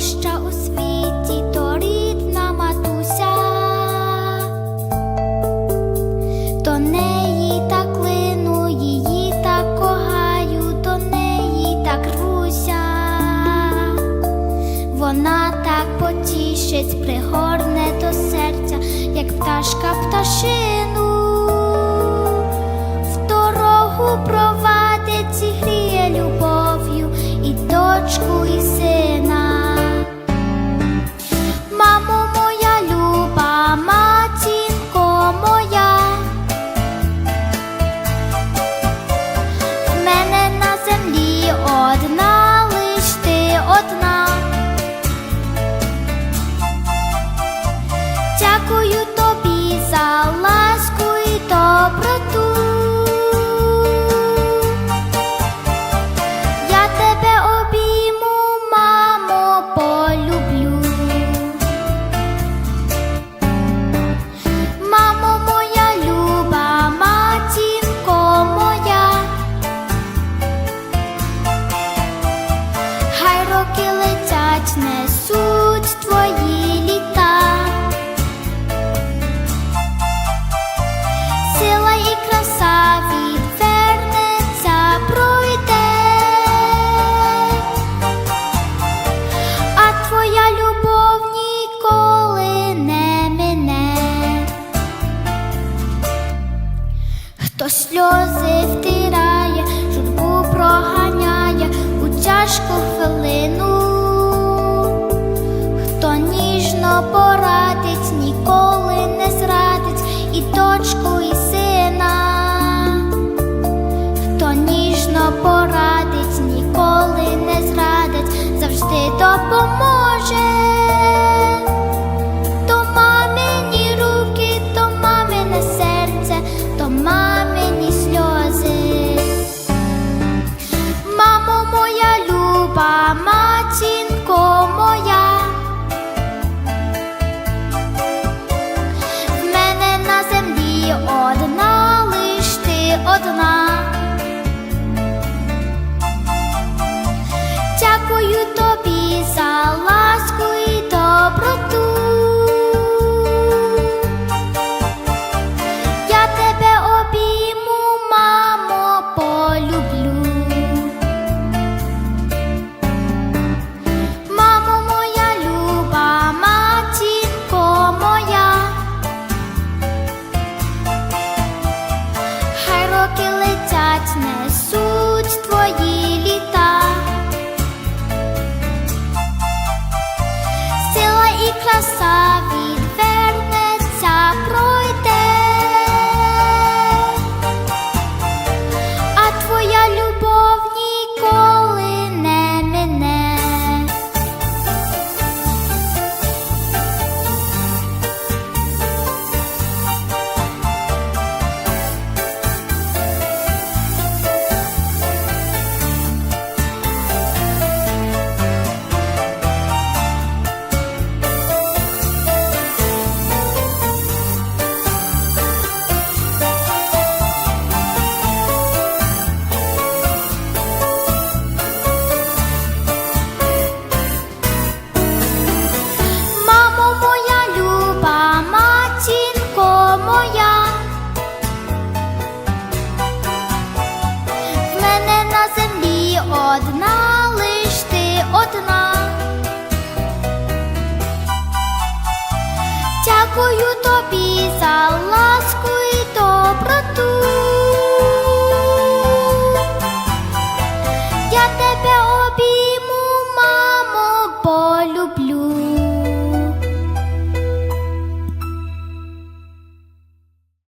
дорожча у світі, то матуся. До неї так лину, її так кохаю, до неї так рвуся. Вона так потішить, пригорне до серця, як пташка пташину. В дорогу провадить, Хто сльози втирає, журбу проганяє у тяжку хвилину, хто ніжно порадить, ніколи не зрадить і дочку, і сина, хто ніжно порадить, ніколи не зрадить, завжди допоможе. Дякую тобі за ласку і доброту. Дякую тобі за ласку і